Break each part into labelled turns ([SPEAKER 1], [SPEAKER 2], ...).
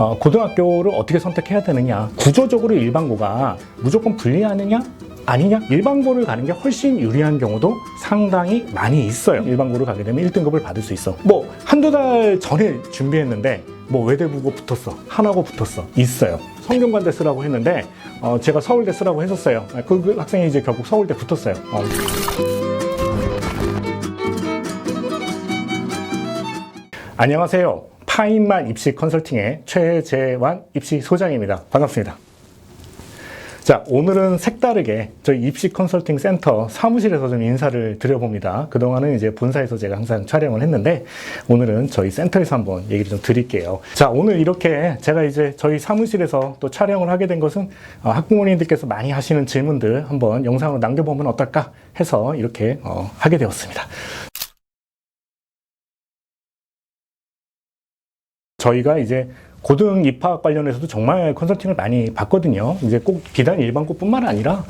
[SPEAKER 1] 어, 고등학교를 어떻게 선택해야 되느냐. 구조적으로 일반고가 무조건 불리하느냐? 아니냐? 일반고를 가는 게 훨씬 유리한 경우도 상당히 많이 있어요. 일반고를 가게 되면 1등급을 받을 수 있어. 뭐, 한두 달 전에 준비했는데, 뭐, 외대부고 붙었어. 하나고 붙었어. 있어요. 성균관대 쓰라고 했는데, 어, 제가 서울대 쓰라고 했었어요. 그, 그 학생이 이제 결국 서울대 붙었어요. 어. 안녕하세요. 파인만 입시 컨설팅의 최재환 입시 소장입니다. 반갑습니다. 자, 오늘은 색다르게 저희 입시 컨설팅 센터 사무실에서 좀 인사를 드려봅니다. 그동안은 이제 본사에서 제가 항상 촬영을 했는데, 오늘은 저희 센터에서 한번 얘기를 좀 드릴게요. 자, 오늘 이렇게 제가 이제 저희 사무실에서 또 촬영을 하게 된 것은 어, 학부모님들께서 많이 하시는 질문들 한번 영상으로 남겨보면 어떨까 해서 이렇게 어, 하게 되었습니다. 저희가 이제 고등 입학 관련해서도 정말 컨설팅을 많이 받거든요. 이제 꼭 비단 일반고뿐만 아니라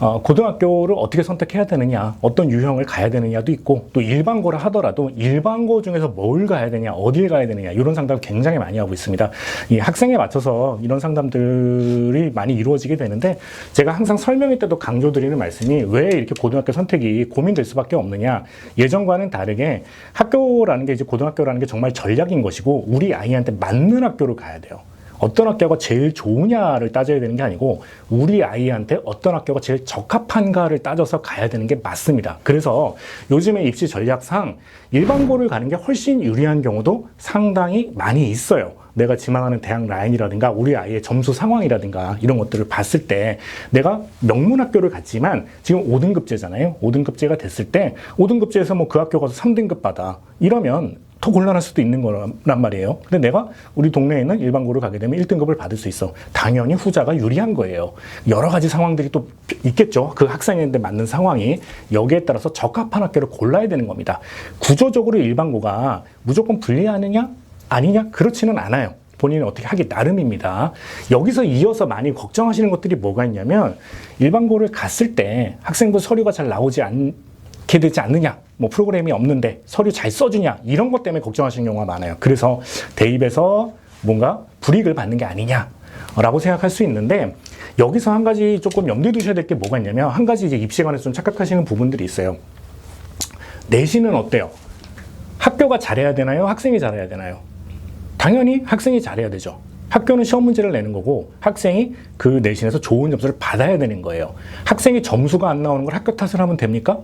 [SPEAKER 1] 어, 고등학교를 어떻게 선택해야 되느냐, 어떤 유형을 가야 되느냐도 있고 또 일반고를 하더라도 일반고 중에서 뭘 가야 되냐, 어딜 가야 되느냐 이런 상담 굉장히 많이 하고 있습니다. 이 학생에 맞춰서 이런 상담들이 많이 이루어지게 되는데 제가 항상 설명회 때도 강조드리는 말씀이 왜 이렇게 고등학교 선택이 고민될 수밖에 없느냐 예전과는 다르게 학교라는 게 이제 고등학교라는 게 정말 전략인 것이고 우리 아이한테 맞는 학교 를 가야 돼요. 어떤 학교가 제일 좋으냐를 따져야 되는 게 아니고 우리 아이한테 어떤 학교가 제일 적합한가를 따져서 가야 되는 게 맞습니다. 그래서 요즘에 입시 전략상 일반고를 가는 게 훨씬 유리한 경우도 상당히 많이 있어요. 내가 지망하는 대학 라인이라든가 우리 아이의 점수 상황이라든가 이런 것들을 봤을 때 내가 명문 학교를 갔지만 지금 5등급제잖아요. 5등급제가 됐을 때 5등급제에서 뭐 그 학교 가서 3등급 받아 이러면 더 곤란할 수도 있는 거란 말이에요. 근데 내가 우리 동네에 있는 일반고를 가게 되면 1등급을 받을 수 있어. 당연히 후자가 유리한 거예요. 여러 가지 상황들이 또 있겠죠. 그 학생한테 맞는 상황이 여기에 따라서 적합한 학교를 골라야 되는 겁니다. 구조적으로 일반고가 무조건 불리하느냐? 아니냐? 그렇지는 않아요. 본인이 어떻게 하기 나름입니다. 여기서 이어서 많이 걱정하시는 것들이 뭐가 있냐면 일반고를 갔을 때 학생부 서류가 잘 나오지 않게 되지 않느냐, 뭐 프로그램이 없는데 서류 잘 써주냐 이런 것 때문에 걱정하시는 경우가 많아요. 그래서 대입에서 뭔가 불이익을 받는 게 아니냐 라고 생각할 수 있는데 여기서 한 가지 조금 염두에 두셔야 될 게 뭐가 있냐면 한 가지 이제 입시에 관해서 좀 착각하시는 부분들이 있어요. 내신은 어때요? 학교가 잘해야 되나요? 학생이 잘해야 되나요? 당연히 학생이 잘해야 되죠. 학교는 시험 문제를 내는 거고 학생이 그 내신에서 좋은 점수를 받아야 되는 거예요. 학생이 점수가 안 나오는 걸 학교 탓을 하면 됩니까?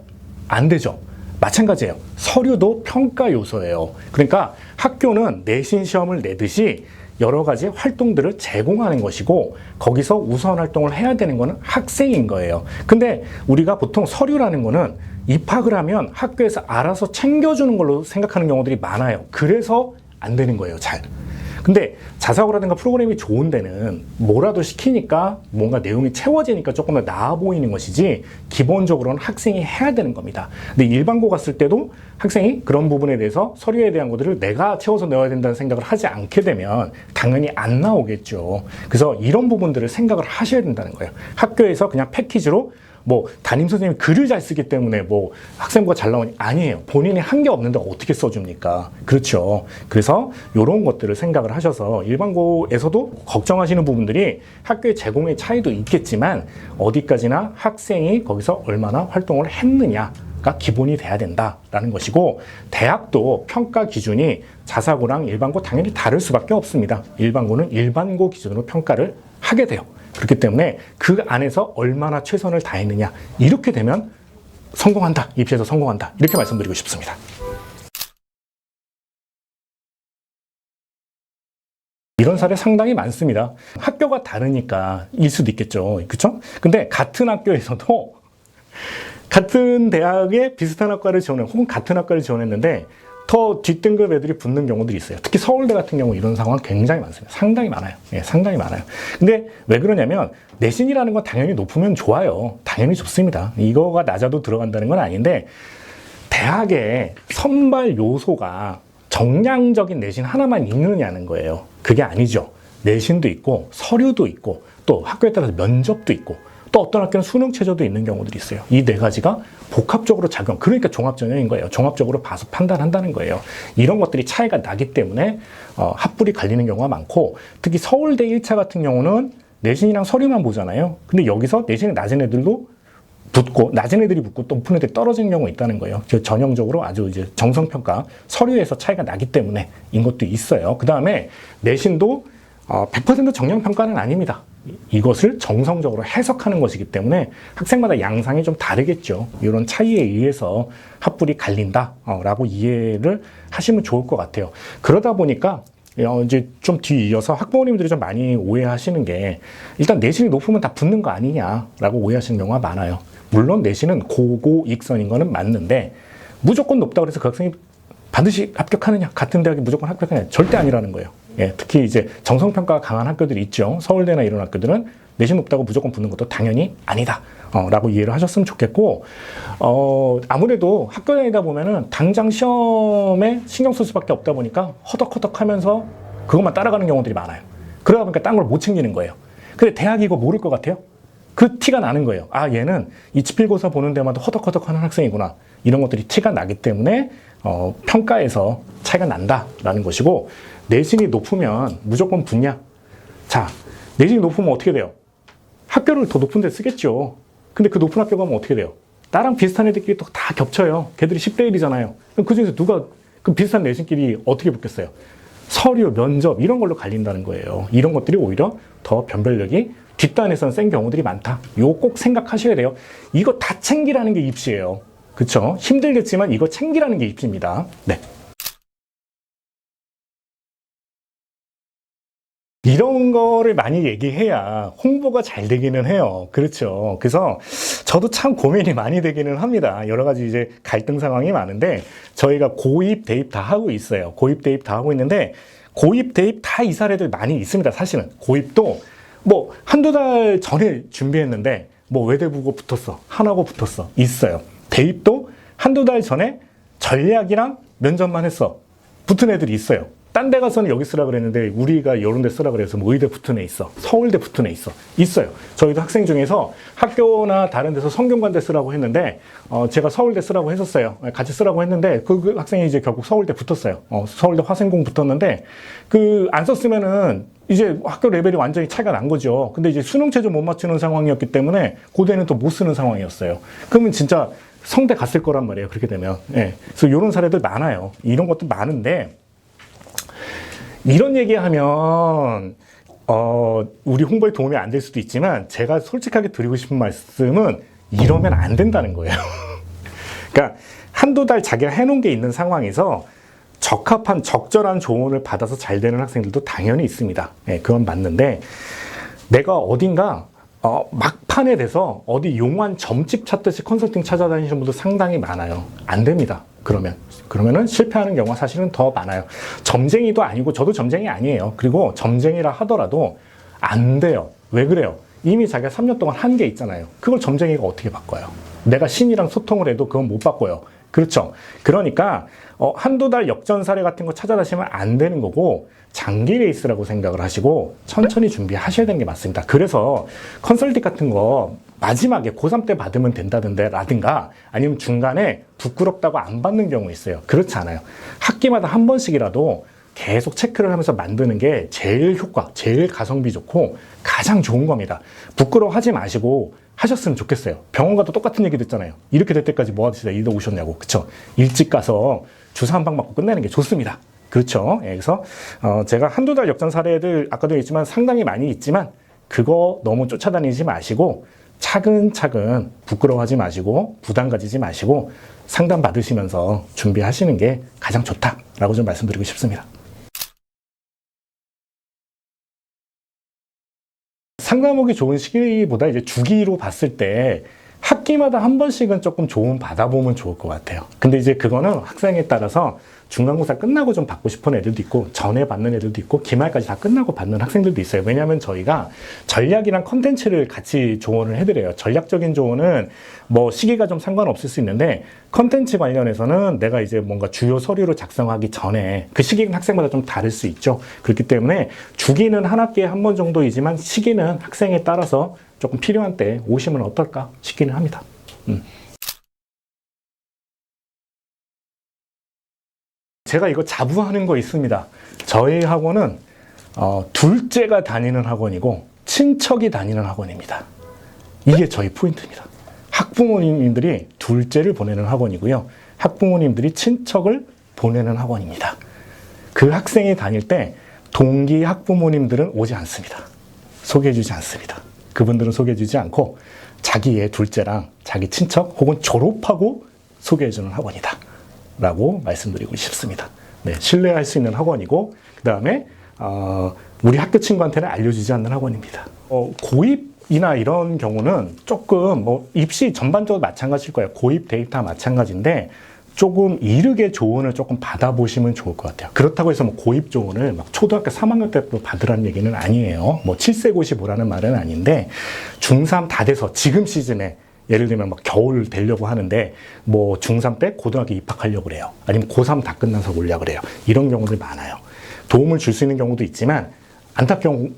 [SPEAKER 1] 안 되죠. 마찬가지예요. 서류도 평가 요소예요. 그러니까 학교는 내신 시험을 내듯이 여러 가지 활동들을 제공하는 것이고 거기서 우선 활동을 해야 되는 거는 학생인 거예요. 근데 우리가 보통 서류라는 거는 입학을 하면 학교에서 알아서 챙겨주는 걸로 생각하는 경우들이 많아요. 그래서 안 되는 거예요, 잘. 근데 자사고라든가 프로그램이 좋은 데는 뭐라도 시키니까 뭔가 내용이 채워지니까 조금 더 나아 보이는 것이지 기본적으로는 학생이 해야 되는 겁니다. 근데 일반고 갔을 때도 학생이 그런 부분에 대해서 서류에 대한 것들을 내가 채워서 넣어야 된다는 생각을 하지 않게 되면 당연히 안 나오겠죠. 그래서 이런 부분들을 생각을 하셔야 된다는 거예요. 학교에서 그냥 패키지로 뭐 담임 선생님이 글을 잘 쓰기 때문에 뭐 학생부가 잘 나오니 아니에요. 본인이 한 게 없는데 어떻게 써줍니까? 그렇죠. 그래서 이런 것들을 생각을 하셔서 일반고에서도 걱정하시는 부분들이 학교의 제공의 차이도 있겠지만 어디까지나 학생이 거기서 얼마나 활동을 했느냐. 가 기본이 돼야 된다라는 것이고 대학도 평가 기준이 자사고랑 일반고 당연히 다를 수밖에 없습니다. 일반고는 일반고 기준으로 평가를 하게 돼요. 그렇기 때문에 그 안에서 얼마나 최선을 다했느냐 이렇게 되면 성공한다 입시에서 성공한다 이렇게 말씀드리고 싶습니다. 이런 사례 상당히 많습니다. 학교가 다르니까 일 수도 있겠죠. 그렇죠? 근데 같은 학교에서도 같은 대학에 비슷한 학과를 지원해 혹은 같은 학과를 지원했는데 더 뒷등급 애들이 붙는 경우들이 있어요. 특히 서울대 같은 경우 이런 상황 굉장히 많습니다. 상당히 많아요. 예, 상당히 많아요. 근데 왜 그러냐면 내신이라는 건 당연히 높으면 좋아요. 당연히 좋습니다. 이거가 낮아도 들어간다는 건 아닌데 대학의 선발 요소가 정량적인 내신 하나만 있느냐는 거예요. 그게 아니죠. 내신도 있고 서류도 있고 또 학교에 따라서 면접도 있고 또 어떤 학교는 수능 체제도 있는 경우들이 있어요. 이 네 가지가 복합적으로 작용, 그러니까 종합전형인 거예요. 종합적으로 봐서 판단한다는 거예요. 이런 것들이 차이가 나기 때문에 어, 합불이 갈리는 경우가 많고 특히 서울대 1차 같은 경우는 내신이랑 서류만 보잖아요. 근데 여기서 내신이 낮은 애들도 붙고 낮은 애들이 붙고 또 높은 애들이 떨어지는 경우가 있다는 거예요. 그 전형적으로 아주 이제 정성평가 서류에서 차이가 나기 때문에 인 것도 있어요. 그 다음에 내신도 어, 100% 정량평가는 아닙니다. 이것을 정성적으로 해석하는 것이기 때문에 학생마다 양상이 좀 다르겠죠. 이런 차이에 의해서 합불이 갈린다라고 이해를 하시면 좋을 것 같아요. 그러다 보니까 어, 이제 좀 뒤 이어서 학부모님들이 좀 많이 오해하시는 게 일단 내신이 높으면 다 붙는 거 아니냐라고 오해하시는 경우가 많아요. 물론 내신은 고고 익선인 거는 맞는데 무조건 높다고 해서 그 학생이 반드시 합격하느냐 같은 대학에 무조건 합격하느냐 절대 아니라는 거예요. 예, 특히 이제 정성평가가 강한 학교들이 있죠. 서울대나 이런 학교들은 내신 높다고 무조건 붙는 것도 당연히 아니다. 어, 라고 이해를 하셨으면 좋겠고, 어, 아무래도 학교 다니다 보면은 당장 시험에 신경 쓸 수밖에 없다 보니까 허덕허덕 하면서 그것만 따라가는 경우들이 많아요. 그러다 보니까 딴 걸 못 챙기는 거예요. 근데 대학이 이거 모를 것 같아요? 그 티가 나는 거예요. 아, 얘는 이 지필고사 보는 데마다 허덕허덕 하는 학생이구나. 이런 것들이 티가 나기 때문에, 어, 평가에서 차이가 난다라는 것이고, 내신이 높으면 무조건 붙냐? 자, 내신이 높으면 어떻게 돼요? 학교를 더 높은 데 쓰겠죠. 근데 그 높은 학교 가면 어떻게 돼요? 나랑 비슷한 애들끼리 또 다 겹쳐요. 걔들이 10대 1이잖아요. 그럼 그 중에서 누가 그 비슷한 내신끼리 어떻게 붙겠어요? 서류, 면접 이런 걸로 갈린다는 거예요. 이런 것들이 오히려 더 변별력이 뒷단에서는 센 경우들이 많다. 이거 꼭 생각하셔야 돼요. 이거 다 챙기라는 게 입시예요. 그쵸? 힘들겠지만 이거 챙기라는 게 입시입니다. 네. 이런 거를 많이 얘기해야 홍보가 잘 되기는 해요. 그렇죠. 그래서 저도 참 고민이 많이 되기는 합니다. 여러 가지 이제 갈등 상황이 많은데 저희가 고입, 대입 다 하고 있어요. 고입, 대입 다 하고 있는데 고입, 대입 다 이 사례들 많이 있습니다. 사실은. 고입도 뭐 한두 달 전에 준비했는데 뭐 외대부고 붙었어. 하나고 붙었어. 있어요. 대입도 한두 달 전에 전략이랑 면접만 했어. 붙은 애들이 있어요. 딴 데 가서는 여기 쓰라 그랬는데 우리가 이런 데 쓰라 그래서 뭐 의대 붙은 애 있어. 서울대 붙은 애 있어. 있어요. 저희도 학생 중에서 학교나 다른 데서 성균관대 쓰라고 했는데 어, 제가 서울대 쓰라고 했었어요. 같이 쓰라고 했는데 그, 그 학생이 이제 결국 서울대 붙었어요. 어, 서울대 화생공 붙었는데 그 안 썼으면은 이제 학교 레벨이 완전히 차이가 난 거죠. 근데 이제 수능 체제 못 맞추는 상황이었기 때문에 고대는 또 못 쓰는 상황이었어요. 그러면 진짜 성대 갔을 거란 말이에요. 그렇게 되면. 예. 그래서 이런 사례들 많아요. 이런 것도 많은데 이런 얘기하면 어, 우리 홍보에 도움이 안 될 수도 있지만 제가 솔직하게 드리고 싶은 말씀은 이러면 안 된다는 거예요. 그러니까 한두 달 자기가 해놓은 게 있는 상황에서 적합한 적절한 조언을 받아서 잘 되는 학생들도 당연히 있습니다. 예, 그건 맞는데 내가 어딘가 어, 막판에 돼서 어디 용한 점집 찾듯이 컨설팅 찾아다니시는 분도 상당히 많아요. 안 됩니다. 그러면 그러면은 실패하는 경우가 사실은 더 많아요. 점쟁이도 아니고 저도 점쟁이 아니에요. 그리고 점쟁이라 하더라도 안 돼요. 왜 그래요? 이미 자기가 3년 동안 한 게 있잖아요. 그걸 점쟁이가 어떻게 바꿔요? 내가 신이랑 소통을 해도 그건 못 바꿔요. 그렇죠. 그러니까 어, 한두 달 역전 사례 같은 거 찾아다시면 안 되는 거고 장기 레이스라고 생각을 하시고 천천히 준비하셔야 되는 게 맞습니다. 그래서 컨설팅 같은 거 마지막에 고3 때 받으면 된다던데 라든가 아니면 중간에 부끄럽다고 안 받는 경우 있어요. 그렇지 않아요. 학기마다 한 번씩이라도 계속 체크를 하면서 만드는 게 제일 효과, 제일 가성비 좋고 가장 좋은 겁니다. 부끄러워하지 마시고 하셨으면 좋겠어요. 병원 가도 똑같은 얘기 듣잖아요. 이렇게 될 때까지 뭐 하시다 이러 오셨냐고. 그쵸? 일찍 가서 주사 한 방 맞고 끝내는 게 좋습니다. 그렇죠. 예, 그래서 어 제가 한두 달 역전 사례들 아까도 했지만 상당히 많이 있지만 그거 너무 쫓아다니지 마시고 차근차근 부끄러워하지 마시고 부담 가지지 마시고 상담 받으시면서 준비하시는 게 가장 좋다라고 좀 말씀드리고 싶습니다. 상담하기 좋은 시기보다 이제 주기로 봤을 때 학기마다 한 번씩은 조금 좋은 받아보면 좋을 것 같아요. 근데 이제 그거는 학생에 따라서 중간고사 끝나고 좀 받고 싶은 애들도 있고 전에 받는 애들도 있고 기말까지 다 끝나고 받는 학생들도 있어요. 왜냐하면 저희가 전략이랑 컨텐츠를 같이 조언을 해드려요. 전략적인 조언은 뭐 시기가 좀 상관없을 수 있는데 컨텐츠 관련해서는 내가 이제 뭔가 주요 서류를 작성하기 전에 그 시기는 학생마다 좀 다를 수 있죠. 그렇기 때문에 주기는 한 학기에 한 번 정도이지만 시기는 학생에 따라서 조금 필요한 때 오시면 어떨까 싶기는 합니다. 음. 제가 이거 자부하는 거 있습니다. 저희 학원은 어, 둘째가 다니는 학원이고 친척이 다니는 학원입니다. 이게 저희 포인트입니다. 학부모님들이 둘째를 보내는 학원이고요. 학부모님들이 친척을 보내는 학원입니다. 그 학생이 다닐 때 동기 학부모님들은 오지 않습니다. 소개해주지 않습니다. 그분들은 소개해주지 않고 자기의 둘째랑 자기 친척 혹은 졸업하고 소개해주는 학원이다. 라고 말씀드리고 싶습니다. 네, 신뢰할 수 있는 학원이고, 그 다음에, 어, 우리 학교 친구한테는 알려주지 않는 학원입니다. 어, 고입 이나 이런 경우는 조금 뭐 입시 전반적으로 마찬가지일 거예요. 고입 데이터 마찬가지인데, 조금 이르게 조언을 조금 받아보시면 좋을 것 같아요. 그렇다고 해서 뭐 고입 조언을 막 초등학교 3학년 때부터 받으라는 얘기는 아니에요. 뭐 7세 고시 보라는 말은 아닌데 중3 다 돼서 지금 시즌에 예를 들면 막 겨울 되려고 하는데 뭐 중3 때 고등학교 입학하려고 그래요. 아니면 고3 다 끝나서 오려고 그래요. 이런 경우들 많아요. 도움을 줄 수 있는 경우도 있지만 안타까운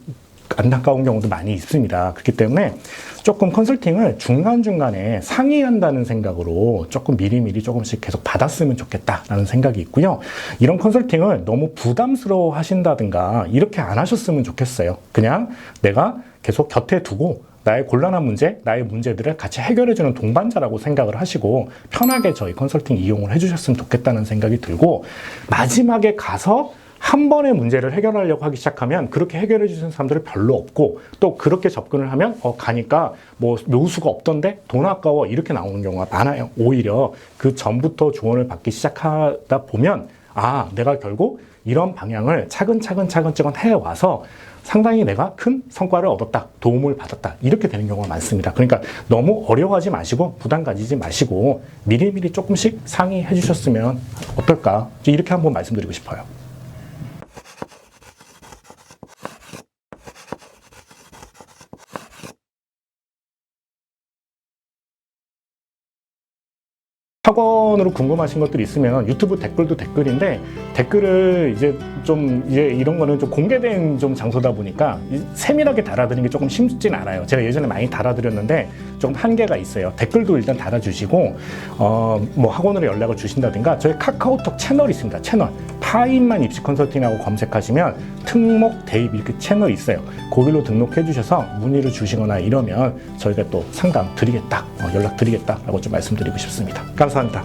[SPEAKER 1] 안타까운 경우도 많이 있습니다. 그렇기 때문에 조금 컨설팅을 중간중간에 상의한다는 생각으로 조금 미리미리 조금씩 계속 받았으면 좋겠다라는 생각이 있고요. 이런 컨설팅을 너무 부담스러워 하신다든가 이렇게 안 하셨으면 좋겠어요. 그냥 내가 계속 곁에 두고 나의 곤란한 문제, 나의 문제들을 같이 해결해주는 동반자라고 생각을 하시고 편하게 저희 컨설팅 이용을 해주셨으면 좋겠다는 생각이 들고 마지막에 가서 한 번의 문제를 해결하려고 하기 시작하면 그렇게 해결해 주시는 사람들은 별로 없고 또 그렇게 접근을 하면 어 가니까 뭐 묘수가 없던데 돈 아까워 이렇게 나오는 경우가 많아요. 오히려 그 전부터 조언을 받기 시작하다 보면 아 내가 결국 이런 방향을 차근차근 차근차근 해 와서 상당히 내가 큰 성과를 얻었다, 도움을 받았다 이렇게 되는 경우가 많습니다. 그러니까 너무 어려워하지 마시고 부담 가지지 마시고 미리미리 조금씩 상의해 주셨으면 어떨까 이렇게 한번 말씀드리고 싶어요. 학원으로 궁금하신 것들이 있으면 유튜브 댓글도 댓글인데 댓글을 이제 좀 이제 이런 거는 좀 공개된 좀 장소다 보니까 이 세밀하게 달아드리는 게 조금 쉽진 않아요. 제가 예전에 많이 달아드렸는데 좀 한계가 있어요. 댓글도 일단 달아주시고 어 뭐 학원으로 연락을 주신다든가 저희 카카오톡 채널이 있습니다. 채널 파인만 입시 컨설팅하고 검색하시면 특목 대입 이렇게 채널이 있어요. 거기로 등록해 주셔서 문의를 주시거나 이러면 저희가 또 상담 드리겠다, 어, 연락 드리겠다라고 좀 말씀드리고 싶습니다. 감사합니다.